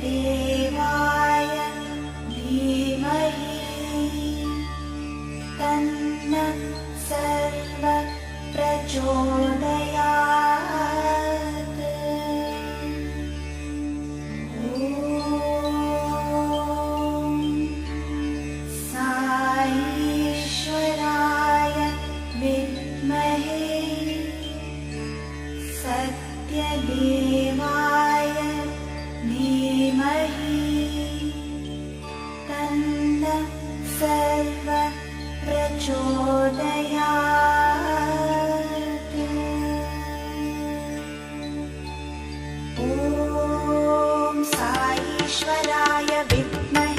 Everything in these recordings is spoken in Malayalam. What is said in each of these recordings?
सत्यदेवाय धीमहि I'll my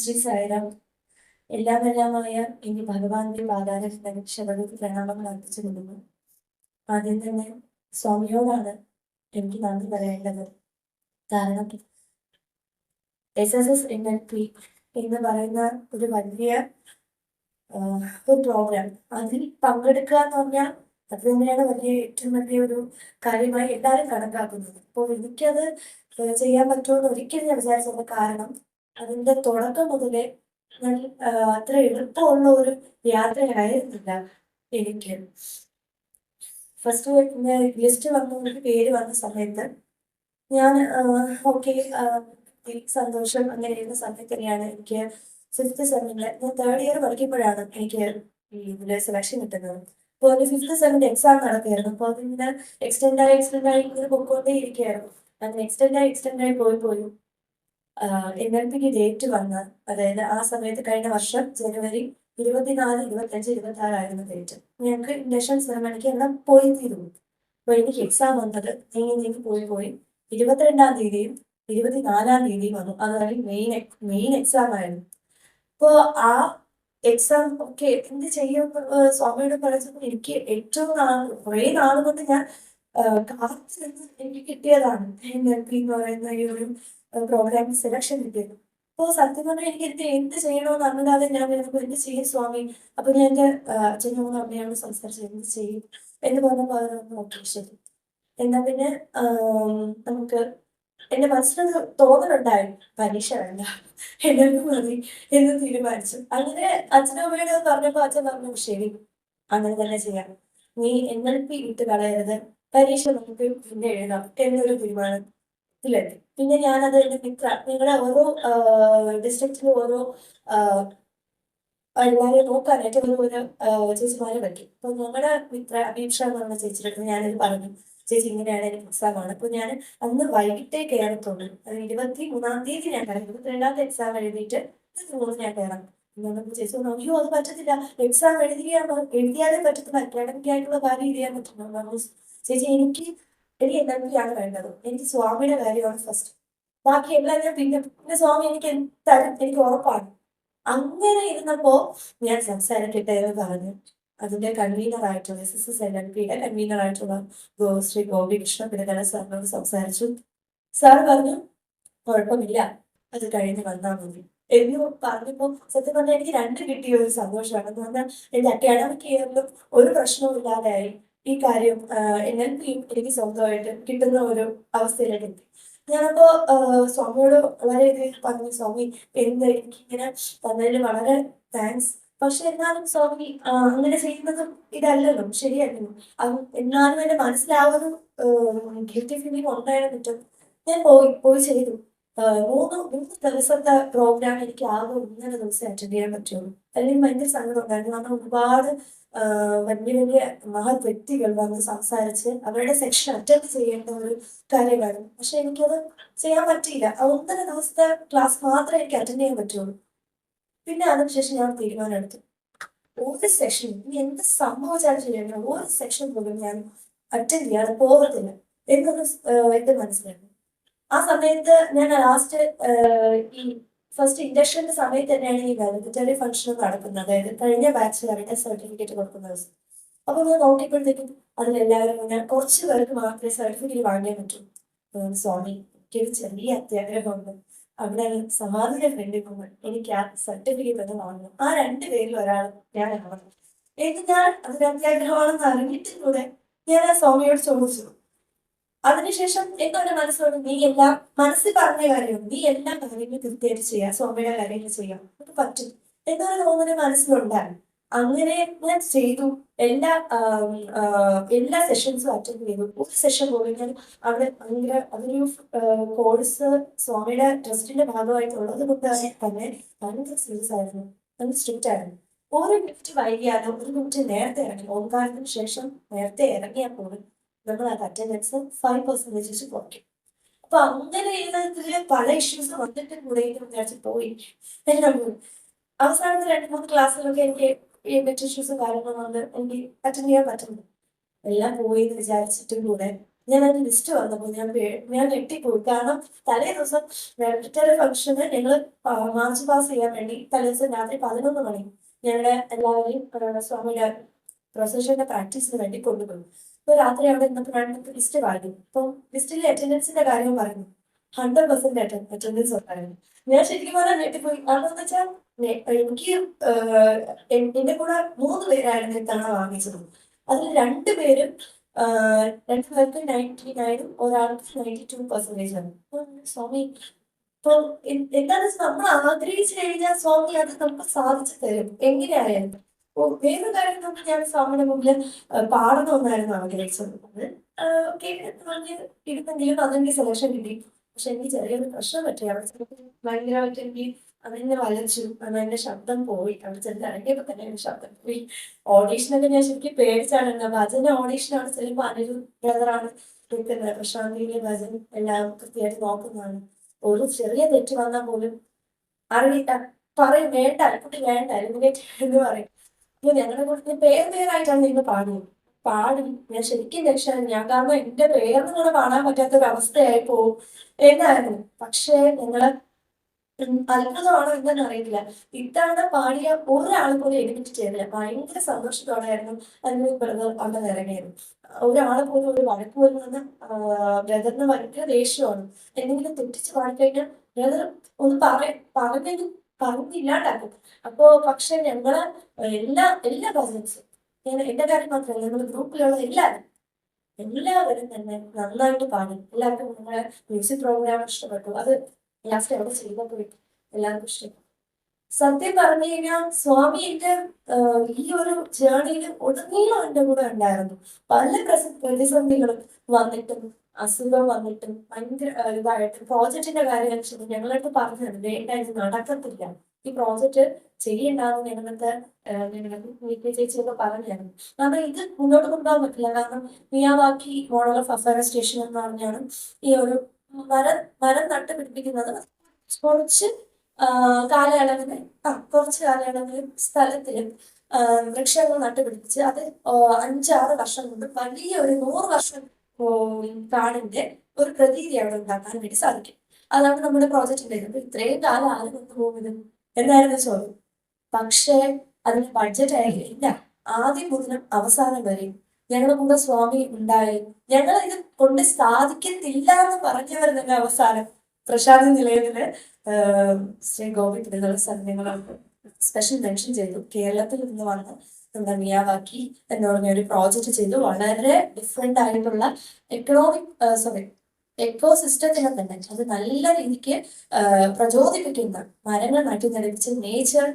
ശ്രീ സായിറാം എല്ലാമെല്ലാമായ എനിക്ക് ഭഗവാന്റെ പാതാര ശബദത്തിൽ പ്രണാമങ്ങൾ അർപ്പിച്ചു കൊടുക്കുന്നു ആദ്യം തന്നെ സ്വാമിയോടാണ് എനിക്ക് നന്ദി പറയേണ്ടത്. കാരണം S S S N L P എന്ന് പറയുന്ന ഒരു വലിയ ഒരു പ്രോഗ്രാം അതിൽ പങ്കെടുക്കുക എന്ന് പറഞ്ഞാൽ അത് തന്നെയാണ് വലിയ ഏറ്റവും വലിയ ഒരു കാര്യമായി എല്ലാവരും കണക്കാക്കുന്നത്. അപ്പോൾ എനിക്കത് ചെയ്യാൻ പറ്റുമെന്ന് ഒരിക്കലും ഞാൻ വിചാരിച്ചത് കാരണം അതിന്റെ തുടക്കം മുതലേ അത്ര എളുപ്പമുള്ള ഒരു യാത്രയായിരുന്നില്ല എനിക്ക്. ഫസ്റ്റ് ലിസ്റ്റ് വന്നവർക്ക് പേര് വന്ന സമയത്ത് ഞാൻ ഓക്കെ സന്തോഷം അങ്ങനെ ഇരുന്ന സമയത്ത് തന്നെയാണ് എനിക്ക് ഫിഫ്ത്ത് സെമ്മിന്റെ ഞാൻ തേർഡ് ഇയർ പഠിക്കുമ്പോഴാണ് എനിക്ക് ഇതിൽ സെലക്ഷൻ കിട്ടുന്നത്. അപ്പോൾ അതിന് ഫിഫ്ത്ത് സെമ്മിന്റെ എക്സാം നടക്കുകയായിരുന്നു. അപ്പോൾ ആയി എക്സ്റ്റെൻഡ് ആയി ഇങ്ങനെ പൊക്കോണ്ടേ ഇരിക്കുകയായിരുന്നു അങ്ങനെ എക്സ്റ്റെൻഡ് ആയി എക്സ്റ്റെൻഡ് ആയി പോയി പോയി. എൻ എൽ പിക്ക് ഡേറ്റ് വന്ന് അതായത് ആ സമയത്ത് കഴിഞ്ഞ വർഷം ജനുവരി ഇരുപത്തിനാല് ഇരുപത്തഞ്ച് ഇരുപത്തി ആറായിരുന്നു ഡേറ്റ് ഞങ്ങൾക്ക് ഇൻഡക്ഷൻ സെറമണിക്ക് എല്ലാം പോയി തീരുന്നു അപ്പൊ എനിക്ക് എക്സാം വന്നത് നീങ്ങി നീങ്ങി പോയി പോയി ഇരുപത്തിരണ്ടാം തീയതിയും ഇരുപത്തിനാലാം തീയതിയും വന്നു. അതായത് മെയിൻ മെയിൻ എക്സാം ആയിരുന്നു. അപ്പോ ആ എക്സാം ഒക്കെ എന്ത് ചെയ്യും? സ്വാമിയോട് പറഞ്ഞപ്പോൾ എനിക്ക് ഏറ്റവും നാൾ കുറേ നാൾ കൊണ്ട് ഞാൻ കാത്തിരുന്ന് എനിക്ക് കിട്ടിയതാണ്. എൻ എൽ പി എന്ന് പറയുന്ന ഈ ഒരു പ്രോഗ്രാമിൽ സെലക്ഷൻ കിട്ടിയത് അപ്പോൾ സത്യം പറഞ്ഞാൽ എനിക്ക് എന്ത് എന്ത് ചെയ്യണമെന്ന് അറിഞ്ഞാതെ ഞാൻ വരുമ്പോൾ എന്ത് ചെയ്യും സ്വാമി? അപ്പൊ ഞാൻ എന്റെ അച്ഛനോട് അമ്മയാണ് സംസാരിച്ചു എന്ത് ചെയ്യും? എന്ന് പറഞ്ഞപ്പോൾ അവർ ഓക്കെ ശരി എന്നാ പിന്നെ നമുക്ക് എന്റെ മനസ്സിലൊരു തോന്നലുണ്ടായി പരീക്ഷ വേണ്ട എന്നെ മതി എന്ന് തീരുമാനിച്ചു. അങ്ങനെ അച്ഛനും അമ്മയോട് പറഞ്ഞപ്പോൾ അച്ഛൻ പറഞ്ഞു ശരി അങ്ങനെ തന്നെ ചെയ്യാം. നീ എൻ ഇട്ട് കളയരുത് പരീക്ഷ നമുക്ക് പിന്നെ എഴുതാം എന്നൊരു തീരുമാനത്തിലെത്തി. പിന്നെ ഞാനത് നിങ്ങളുടെ ഓരോ ഡിസ്ട്രിക്റ്റിലും ഓരോ ആഹ്, എല്ലാവരെയും നോക്കാനായിട്ട് ഒരു ഒരു ചേച്ചിമാരെ പറ്റി. അപ്പൊ ഞങ്ങളുടെ മിത്ര അപേക്ഷ എന്ന് പറഞ്ഞ ചേച്ചിയുടെ അടുത്ത് ഞാനത് പറഞ്ഞു. ചേച്ചി ഇങ്ങനെയാണ് എനിക്ക് എക്സാം ആണ്. അപ്പൊ ഞാൻ അന്ന് വൈകിട്ടേ കയറത്തുള്ളൂ അത് ഇരുപത്തി മൂന്നാം തീയതി ഞാൻ കയറാം. ഇരുപത്തിരണ്ടാമത്തെ എക്സാം എഴുതിയിട്ട് മൂന്ന് ഞാൻ കയറാം. ചേച്ചി അയ്യോ അത് പറ്റത്തില്ല. എക്സാം എഴുതിയാണോ എഴുതിയാലേ പറ്റത്തില്ല അക്കാഡമിക് ആയിട്ടുള്ള കാര്യം ചെയ്യാൻ പറ്റുന്നു ചേച്ചി എനിക്ക് എനിക്ക് എന്തൊക്കെയാണ് വേണ്ടത്. എനിക്ക് സ്വാമിയുടെ കാര്യമാണ് ഫസ്റ്റ് ബാക്കി എല്ലാം ഞാൻ പിന്നെ പിന്നെ സ്വാമി എനിക്ക് തരും എനിക്ക് ഉറപ്പാണ്. അങ്ങനെ ഇരുന്നപ്പോ ഞാൻ സംസാരിക്കട്ടെ എന്ന് പറഞ്ഞു. അതിന്റെ കൺവീനർ ആയിട്ടുള്ള S S S L L പിയുടെ കൺവീനർ ആയിട്ടുള്ള ശ്രീ ഗോപി കൃഷ്ണ പിടകല സാറിനോട് സംസാരിച്ചു. സാർ പറഞ്ഞു കുഴപ്പമില്ല അത് കഴിഞ്ഞ് വന്നാൽ മതി. എന്ന് പറഞ്ഞപ്പോ സത്യം പറഞ്ഞാൽ എനിക്ക് രണ്ട് കിട്ടിയ ഒരു സന്തോഷമാണ്. എന്ന് പറഞ്ഞാൽ എന്റെ അക്കാഡമിക് ഇയറിലും ഒരു പ്രശ്നവും ഇല്ലാതെയായി. ഈ കാര്യം എന്നെ എനിക്ക് സ്വന്തമായിട്ട് കിട്ടുന്ന ഒരു അവസ്ഥയിലേക്ക് എത്തി. ഞാനപ്പോ സ്വാമിയോട് വളരെ വളരെയധികം പറഞ്ഞു സ്വാമി എന്ത് എനിക്ക് ഇങ്ങനെ തന്നതിൽ വളരെ താങ്ക്സ് പക്ഷെ എന്നാലും സ്വാമി അങ്ങനെ ചെയ്യുന്നതും ഇതല്ലല്ലോ ശരിയല്ലല്ലോ. അത് എന്നാലും എന്റെ മനസ്സിലാവുന്ന ഗിൽറ്റി ഫീലിംഗ് ഉണ്ടായിരുന്നിട്ടും ഞാൻ പോയി പോയി ചെയ്തു. മൂന്ന് മൂന്ന് ദിവസത്തെ പ്രോഗ്രാം എനിക്ക് ആകെ ഒന്നര ദിവസം അറ്റൻഡ് ചെയ്യാൻ പറ്റുള്ളൂ. അല്ലെങ്കിൽ ഭയങ്കര സങ്കടം ഉണ്ടായിരുന്നു കാരണം ഒരുപാട് വലിയ വലിയ മഹത് വ്യക്തികൾ വന്ന് സംസാരിച്ച് അവരുടെ സെക്ഷൻ അറ്റൻഡ് ചെയ്യേണ്ട ഒരു കാര്യമായിരുന്നു പക്ഷെ എനിക്കത് ചെയ്യാൻ പറ്റിയില്ല. ആ ഒന്നര ദിവസത്തെ ക്ലാസ് മാത്രമേ എനിക്ക് അറ്റൻഡ് ചെയ്യാൻ പറ്റുള്ളൂ. പിന്നെ അതിനുശേഷം ഞാൻ തീരുമാനം എടുത്തു. ഒരു സെഷൻ ഇനി എന്ത് സംഭവിച്ചാലും ശരിയല്ല. ഒരു സെഷൻ പോലും ഞാൻ അറ്റൻഡ് ചെയ്യാതെ പോകത്തില്ല. എന്നൊരു എന്റെ ഇത് മനസ്സിലായിരുന്നു ആ സമയത്ത് ഞാൻ ലാസ്റ്റ് ഈ ഫസ്റ്റ് ഇൻഡക്ഷന്റെ സമയത്ത് തന്നെയാണ് ഈ വാലിഡിറ്ററി ഫംഗ്ഷൻ നടക്കുന്നത്. അതായത് കഴിഞ്ഞ ബാച്ചിൽ അവരുടെ സർട്ടിഫിക്കറ്റ് കൊടുക്കുന്ന ദിവസം. അപ്പൊ ഞാൻ നോക്കിയപ്പോഴത്തേക്കും അതിലെല്ലാവരും ഇങ്ങനെ കുറച്ച് പേർക്ക് മാത്രമേ സർട്ടിഫിക്കറ്റ് വാങ്ങിയാൻ പറ്റൂ. സ്വാമി എനിക്കൊരു ചെറിയ അത്യാഗ്രഹമുണ്ട്. അവിടെ സമാധിയുടെ ഫ്രണ്ടിൽ പോകുമ്പോൾ എനിക്ക് ആ സർട്ടിഫിക്കറ്റ് ഒന്ന് വാങ്ങണം. ആ രണ്ട് പേരിൽ ഒരാൾ ഞാൻ എനിക്ക് ഞാൻ അതിന് അത്യാഗ്രഹമാണെന്ന് അറിഞ്ഞിട്ടും കൂടെ ഞാൻ ആ സ്വാമിയോട് ചോദിച്ചു. അതിനുശേഷം എന്നോട് മനസ്സോട് നീ എല്ലാം മനസ്സിൽ പറഞ്ഞ കാര്യവും നീ എല്ലാ കാര്യങ്ങളും കൃത്യമായിട്ട് ചെയ്യാം സ്വാമിയുടെ കാര്യങ്ങൾ ചെയ്യാം. അത് പറ്റും. എന്നൊരു തോന്നൽ മനസ്സിലുണ്ടായിരുന്നു അങ്ങനെ ഞാൻ ചെയ്തു. എല്ലാ എല്ലാ സെഷൻസും അറ്റൻഡ് ചെയ്തു. ഒരു സെഷൻ പോലും ഞാൻ അവിടെ ഭയങ്കര അതൊരു കോഴ്സ് സ്വാമിയുടെ ട്രസ്റ്റിന്റെ ഭാഗമായിട്ടുള്ളത് കൊണ്ട് തന്നെ. ഭയങ്കര സീരിയസ് ആയിരുന്നു. ഭയങ്കര സ്ട്രിക്റ്റ് ആയിരുന്നു. ഓരോ മിനിറ്റ് വൈകിയാലോ ഒരു മിനിറ്റ് നേരത്തെ ഇറങ്ങി ഓംകാരത്തിന് ശേഷം നേരത്തെ ഇറങ്ങിയാൽ പോലും നമ്മൾ അത് അറ്റൻഡൻസ് ഫൈവ് വെച്ച് കുറയ്ക്കും. അപ്പൊ അങ്ങനെ ഇതിൽ പല ഇഷ്യൂസ് വന്നിട്ട് കൂടെ വിചാരിച്ചു പോയി. അവസാനത്തെ രണ്ട് മൂന്ന് ക്ലാസ്സിലൊക്കെ എനിക്ക് ഈ നെറ്റ് ഇഷ്യൂസും കാര്യങ്ങളും വന്ന് എനിക്ക് അറ്റൻഡ് ചെയ്യാൻ പറ്റുന്നു. എല്ലാം പോയി എന്ന് വിചാരിച്ചിട്ടും കൂടെ ഞാൻ അതിന് ലിസ്റ്റ് വന്നപ്പോൾ ഞാൻ ഞാൻ ഞെട്ടിപ്പോയി കാരണം തലേ ദിവസം വെറ്ററി ഫംഗ്ഷന് ഞങ്ങൾ മാർച്ച് പാസ് ചെയ്യാൻ വേണ്ടി തലേ ദിവസം രാത്രി പതിനൊന്ന് മണി ഞങ്ങളുടെ എല്ലാവരെയും സ്വാമിയുടെ പ്രൊസഷന്റെ പ്രാക്ടീസിന് വേണ്ടി കൊണ്ടുപോയി. അപ്പൊ രാത്രി അവിടെ നിന്നപ്പോഴാണ് നമുക്ക് ലിസ്റ്റ് വാങ്ങി അപ്പം ലിസ്റ്റിലെ അറ്റൻഡൻസിന്റെ കാര്യം പറഞ്ഞു ഹൺഡ്രഡ് പെർസെന്റ് അറ്റൻഡൻസ് ഉണ്ടായിരുന്നു. ഞാൻ ശരിക്കും പറഞ്ഞാൽ ഞെട്ടിപ്പോയി കാരണം എന്ന് വെച്ചാൽ എനിക്ക് എന്റെ കൂടെ മൂന്ന് പേരായിരുന്നു ഇത്തവണ വാങ്ങിച്ചത്. അതിൽ രണ്ട് പേരും ആഹ്, രണ്ട് പേർക്ക് നയന്റി നയനും ഒരാൾക്ക് നയന്റി ടു പെർസെന്റേജ് ആണ് സ്വാമി ഇപ്പൊ എന്താണെന്ന് വെച്ചാൽ നമ്മൾ ആഗ്രഹിച്ചു കഴിഞ്ഞാൽ സ്വാമി അത് നമുക്ക് സാധിച്ചു തരും. എങ്ങനെയായാലും. വേറൊരു കാര്യം നമ്മൾ ഞാൻ സ്വാമിയുടെ മുമ്പിൽ ഒന്നായിരുന്നു ആഗ്രഹിച്ചത് ഓക്കെ പറഞ്ഞ് ഇരുന്നെങ്കിലും അതെനിക്ക് സെലക്ഷൻ കിട്ടി. പക്ഷെ എനിക്ക് ചെറിയൊരു പ്രശ്നം പറ്റി. അവിടെ ഭയങ്കരമായിട്ട് എനിക്ക് അതെന്നെ വലച്ചു അത് എന്റെ ശബ്ദം പോയി. അവിടെ ചെന്ന് തന്നെ എന്റെ ശബ്ദം പോയി. ഓഡീഷനൊക്കെ ഞാൻ ശരിക്കും പേടിച്ചാണ് ഉണ്ടാവുക ഭജന അവിടെ ചെല്ലുമ്പോ അനിരു ബ്രദറാണ് നിൽക്കുന്നത്. പ്രശാന്തിയിലെ ഭജൻ എല്ലാം കൃത്യമായിട്ട് നോക്കുന്നതാണ്. ഒരു ചെറിയ തെറ്റ് വന്നാൽ പോലും അറിയില്ല. പറയും വേണ്ട കുട്ടി വേണ്ട എലിമിനേറ്റ് എന്ന് പറയും. അപ്പൊ ഞങ്ങളുടെ കൂട്ടത്തിൽ പേര് പേരായിട്ടാണ് നിങ്ങൾ പാടുന്നത് പാടും. ഞാൻ ശരിക്കും രക്ഷ ഞാൻ കാരണം എന്റെ പേര് കൂടെ കാണാൻ പറ്റാത്ത ഒരു അവസ്ഥയായി പോവും. എന്നായിരുന്നു. പക്ഷേ നിങ്ങൾ അത്ഭുതമാണോ എന്തെന്ന് അറിയില്ല ഇത്തവണ പാടിയ ഒരാൾ പോലും എനിക്ക് ചെയ്തില്ല ഭയങ്കര സന്തോഷത്തോടെയായിരുന്നു അതിന് ബ്രദർ അവിടെ ഇറങ്ങിയത്. ഒരാൾ പോലും ഒരു വഴക്ക് പോലും വന്ന് ബ്രദറിന് ഭയങ്കര ദേഷ്യമാണ്. എന്തെങ്കിലും തെറ്റിച്ച് പാടിക്കഴിഞ്ഞാൽ ബ്രദർ ഒന്ന് പറ പറഞ്ഞെങ്കിൽ പറഞ്ഞില്ലാണ്ടാക്കും. അപ്പോ പക്ഷെ ഞങ്ങൾ എല്ലാ എല്ലാ കസിൻസും ഞാൻ എന്റെ കാര്യം മാത്രമല്ല ഞങ്ങളുടെ ഗ്രൂപ്പിലുള്ള എല്ലാവരും എല്ലാവരും തന്നെ നന്നായിട്ട് പാടി. എല്ലാവർക്കും നമ്മളെ മ്യൂസിക് പ്രോഗ്രാം ഇഷ്ടപ്പെട്ടു. അത് ലാസ്റ്റ് അവിടെ പോയിട്ട് എല്ലാവർക്കും ഇഷ്ടപ്പെട്ടു. സത്യം പറഞ്ഞു കഴിഞ്ഞാൽ സ്വാമി എന്റെ ആഹ്, ഈ ഒരു ജേർണിയിൽ ഉടനീളം എന്റെ കൂടെ ഉണ്ടായിരുന്നു. പല പ്രതിസന്ധികളും വന്നിട്ടും അസുഖം വന്നിട്ട് ഭയങ്കര ഇതായിട്ട് പ്രോജക്റ്റിന്റെ കാര്യം ഞങ്ങളടുത്ത് പറഞ്ഞത് വേണ്ട ഇത് നടക്കത്തില്ല. ഈ പ്രോജക്റ്റ് ചെയ്യണ്ടെന്ന് ഞങ്ങൾക്ക് വീട്ടിൽ ചേച്ചിയൊക്കെ പറഞ്ഞായിരുന്നു കാരണം ഇത് മുന്നോട്ട് കൊണ്ടുപോകാൻ പറ്റില്ല. കാരണം Miyawaki model of afforestation എന്ന് പറഞ്ഞാണ് ഈ ഒരു മരം മരം നട്ട് പിടിപ്പിക്കുന്നത് കുറച്ച് കാലയളവിന് ആ കുറച്ച് കാലയളവിൽ സ്ഥലത്തിൽ വൃക്ഷങ്ങൾ നട്ടുപിടിപ്പിച്ച് അത് അഞ്ചാറ് വർഷം കൊണ്ട് വലിയ ഒരു നൂറ് വർഷം കാടിന്റെ ഒരു പ്രതീതി അവിടെ ഉണ്ടാക്കാൻ വേണ്ടി സാധിക്കും. അതാണ് നമ്മുടെ പ്രോജക്റ്റിന്റെ. അപ്പൊ ഇത്രയും കാലം ആരും നിന്ന് പോകുന്നത്. എന്നായിരുന്നു ചോദ്യം പക്ഷേ അതിന് ബഡ്ജറ്റ് ആയില്ല ആദ്യം മുതലും അവസാനം വരെ ഞങ്ങളുടെ കൂടെ സ്വാമി ഉണ്ടായി. ഞങ്ങൾ ഇത് കൊണ്ട് സാധിക്കുന്നില്ല എന്ന് പറഞ്ഞവർ തന്നെ അവസാനം? പ്രശാന്തി നിലയത്തിൽ ശ്രീ ഗോപി ഞങ്ങളോട് സ്പെഷ്യൽ മെൻഷൻ ചെയ്തു. കേരളത്തിൽ നിന്ന് വന്ന് മിയാവാക്കി എന്ന് പറഞ്ഞ ഒരു പ്രോജക്റ്റ് ചെയ്തു. വളരെ ഡിഫറെന്റ് ആയിട്ടുള്ള എക്കണോമിക് സോറി എക്കോ സിസ്റ്റത്തിനെ തന്നെ. അത് നല്ല രീതിക്ക് പ്രചോദിപ്പിക്കുന്ന മരങ്ങൾ നട്ടുനടിപ്പിച്ച് നേച്ചർ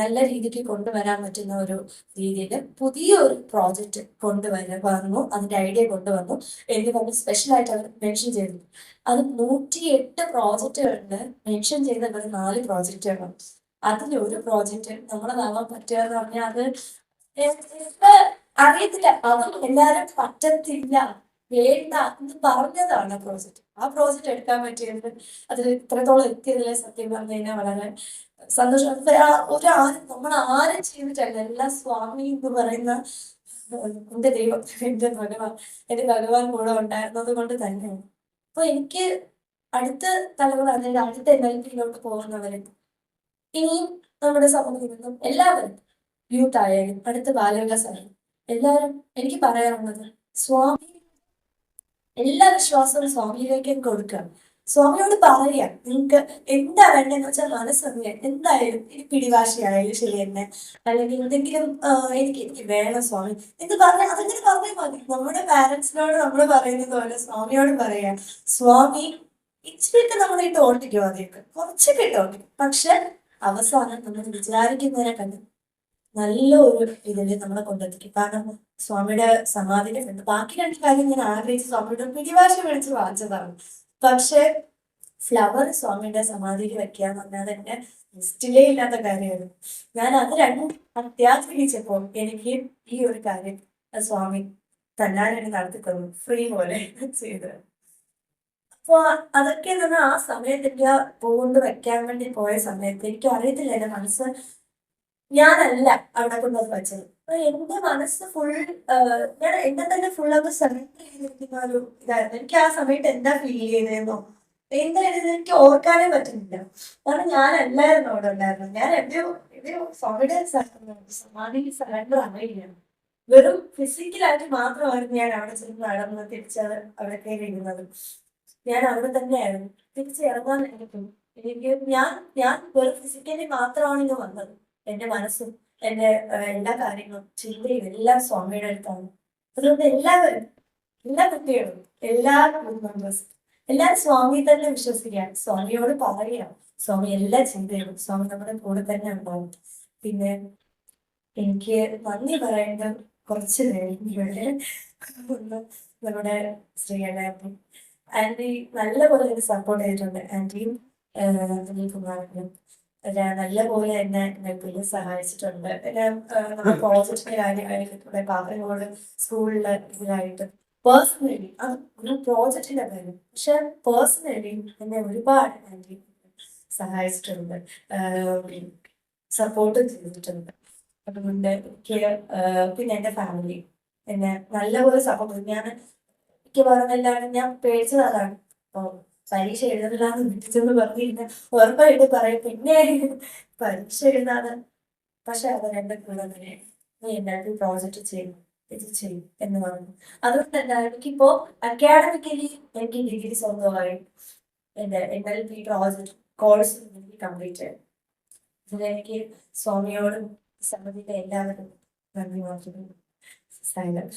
നല്ല രീതിക്ക് കൊണ്ടുവരാൻ പറ്റുന്ന ഒരു രീതിയിൽ പുതിയൊരു പ്രോജക്റ്റ് കൊണ്ടുവര പറഞ്ഞു അതിന്റെ ഐഡിയ കൊണ്ടുവന്നു എനിക്ക് പറഞ്ഞു സ്പെഷ്യൽ ആയിട്ട് അവർ മെൻഷൻ ചെയ്തു അത് നൂറ്റിയെട്ട് പ്രോജക്റ്റുകളിൽ മെൻഷൻ ചെയ്ത നാല് പ്രോജക്റ്റുകളാണ് അതിലൊരു പ്രോജക്റ്റ് നമ്മളതാവാൻ പറ്റുക എന്ന് പറഞ്ഞാൽ അത് അറിയത്തില്ല. അവർക്ക് എല്ലാരും പറ്റത്തില്ല. വേണ്ട എന്ന് പറഞ്ഞതാണ് പ്രോജക്റ്റ് ആ പ്രോജക്റ്റ് എടുക്കാൻ പറ്റിയത് അത് ഇത്രത്തോളം എത്തിയതിലെ സത്യം പറഞ്ഞു കഴിഞ്ഞാൽ വളരെ സന്തോഷം. ആ- ഒരാരും നമ്മൾ ആരും ചെയ്തിട്ടല്ല. എല്ലാ സ്വാമി എന്ന് പറയുന്ന എന്റെ ദൈവം എന്റെ ഭഗവാൻ എന്റെ ഭഗവാൻ കൂടെ ഉണ്ടായിരുന്നത് കൊണ്ട് തന്നെയാണ്. അപ്പൊ എനിക്ക് അടുത്ത തലമുറ അതിന്റെ അടുത്ത എൻ എൽ പിയിലോട്ട് പോകുന്നവര് ഇനിയും നമ്മുടെ സമൂഹത്തിൽ നിന്നും എല്ലാവരും യൂത്ത് ആയാലും അടുത്ത ബാലവികാസമായാലും എല്ലാവരും എനിക്ക് പറയാറുള്ളത് സ്വാമി എല്ലാ വിശ്വാസവും സ്വാമിയിലേക്ക് കൊടുക്കുക. സ്വാമിയോട് പറയുക നിങ്ങൾക്ക് എന്താ വേണ്ടതെന്ന് വെച്ചാൽ മനസ്സറിയാൻ എന്തായാലും എനിക്ക് പിടിവാശിയായാലും ശരി തന്നെ. അല്ലെങ്കിൽ എന്തെങ്കിലും എനിക്ക് എനിക്ക് വേണം സ്വാമി. എന്ന് പറഞ്ഞാൽ അതങ്ങനെ പറഞ്ഞാൽ മതി. നമ്മുടെ പാരന്റ്സിനോട് നമ്മൾ പറയുന്നത് പോലെ സ്വാമിയോട് പറയുക സ്വാമി ഇച്ചിരിയൊക്കെ നമ്മളിട്ട് ഓർത്തിക്കും ആദ്യമൊക്കെ. കുറച്ചൊക്കെ ഇട്ട് ഓർത്തിക്കും പക്ഷെ അവസാനം നമ്മൾ വിചാരിക്കുന്നതിനെ കണ്ട് നല്ല ഒരു ഇതിൽ നമ്മളെ കൊണ്ടെത്തിക്കും. കാരണം സ്വാമിയുടെ സമാധിയുടെ ഉണ്ട് ബാക്കി രണ്ട് കാര്യം ഞാൻ ആഗ്രഹിച്ച്. സ്വാമിയുടെ പിടിവാശ വിളിച്ച് വാങ്ങിച്ചതാണ് പക്ഷെ ഫ്ലവർ സ്വാമിയുടെ സമാധിയിൽ വെക്കുക എന്ന് പറഞ്ഞാൽ എന്റെ ലിസ്റ്റിലേ ഇല്ലാത്ത കാര്യമായിരുന്നു. ഞാൻ അത് രണ്ടും അത്യാഗ്രഹിച്ചപ്പോൾ എനിക്ക് ഈ ഒരു കാര്യം സ്വാമി തന്നാലും നടത്തി തന്നു ഫ്രീ പോലെ ചെയ്ത് അപ്പൊ അതൊക്കെ എന്ന് പറഞ്ഞാൽ ആ സമയത്ത് എനിക്ക് വെക്കാൻ വേണ്ടി പോയ സമയത്ത് എനിക്ക് അറിയത്തില്ല എന്റെ മനസ്സ്. ഞാനല്ല അവിടെ കൊണ്ടത് വെച്ചത്. അപ്പൊ എന്റെ മനസ്സ് ഫുൾ ഞാൻ എന്നെ തന്നെ ഫുൾ അത് സെലക്ട് ചെയ്തിരിക്കുന്ന ഒരു ഇതായിരുന്നു. എനിക്ക് ആ സമയത്ത് എന്താ ഫീൽ ചെയ്തതെന്നോ എന്തായിരുന്നു എനിക്ക് ഓർക്കാനേ പറ്റുന്നില്ല. കാരണം ഞാനല്ലായിരുന്നു അവിടെ ഉണ്ടായിരുന്നു ഞാൻ എന്റെ എവിടെയോ ആയിരുന്നു സമാധി സറണ്ടർ അറിയില്ല. വെറും ഫിസിക്കലായിട്ട് മാത്രമായിരുന്നു ഞാൻ അവിടെ ചെന്ന് നടന്ന് തിരിച്ച് അവിടെ കയറി ഇരുന്നത് ഞാൻ അവിടെ തന്നെയായിരുന്നു. തിരിച്ച് ഇറങ്ങാൻ എനിക്ക് എനിക്ക് ഞാൻ ഞാൻ വെറും ഫിസിക്കലി മാത്രമാണ് ഇന്ന് വന്നത്. എന്റെ മനസ്സും എന്റെ എല്ലാ കാര്യങ്ങളും ചിന്തയും എല്ലാം സ്വാമിയുടെ അടുത്താണ്. അതുകൊണ്ട് എല്ലാവരും എല്ലാ കുട്ടികളും എല്ലാ മെമ്പേഴ്സും എല്ലാവരും സ്വാമി തന്നെ വിശ്വസിക്കുകയാണ്. സ്വാമിയോട് പറയുക സ്വാമി എല്ലാ ചിന്തയും സ്വാമി നമ്മുടെ കൂടെ തന്നെ ഉണ്ടാവും. പിന്നെ എനിക്ക് നന്ദി പറയേണ്ട കുറച്ച് ഒന്ന് നമ്മുടെ ശ്രീയുടെ ആന്റി നല്ലപോലെ എന്നെ സപ്പോർട്ട് ചെയ്തിട്ടുണ്ട്. ആന്റിയും അനിൽ കുമാറിനും. നല്ലപോലെ എന്നെ പിന്നെ സഹായിച്ചിട്ടുണ്ട്. ഞാൻ നമ്മുടെ പ്രോജക്റ്റിന്റെ കാര്യമായിട്ട് പാത്രങ്ങളോട് സ്കൂളിലെ ഇതിലായിട്ട് പേഴ്സണലി അത് ഒരു പ്രോജക്റ്റിന്റെ കാര്യം പക്ഷെ പേഴ്സണലി എന്നെ ഒരുപാട് ആന്റി സഹായിച്ചിട്ടുണ്ട്. സപ്പോർട്ട് ചെയ്തിട്ടുണ്ട്. അതുകൊണ്ട് എനിക്ക് പിന്നെ എന്റെ ഫാമിലി എന്നെ നല്ലപോലെ സപ്പോർട്ട് ഞാൻ എനിക്ക് പറഞ്ഞെല്ലാവരും ഞാൻ പേടിച്ചത് അതാണ്. അപ്പൊ പരീക്ഷ എഴുതുന്നില്ലാന്ന് വിളിച്ചെന്ന് പറഞ്ഞിരുന്ന ഉറപ്പായിട്ട് പറയും. പിന്നെ പരീക്ഷ എഴുതാതെ പക്ഷെ അത് എന്റെ കൂടെ തന്നെ നീ എന്നായിട്ട് പ്രോജക്റ്റ് ചെയ്യും ഇത് ചെയ്യും എന്ന് പറഞ്ഞു. അതുകൊണ്ട് തന്നെ എനിക്കിപ്പോ അക്കാഡമിക്കലി എനിക്ക് ഡിഗ്രി സ്വന്തമായി എന്റെ N L P project course എനിക്ക് കംപ്ലീറ്റ് ആയി ഇതിൽ എനിക്ക് സ്വാമിയോടും സമിതിയുടെ എല്ലാവരും നന്ദി മാത്രമേ സൈലം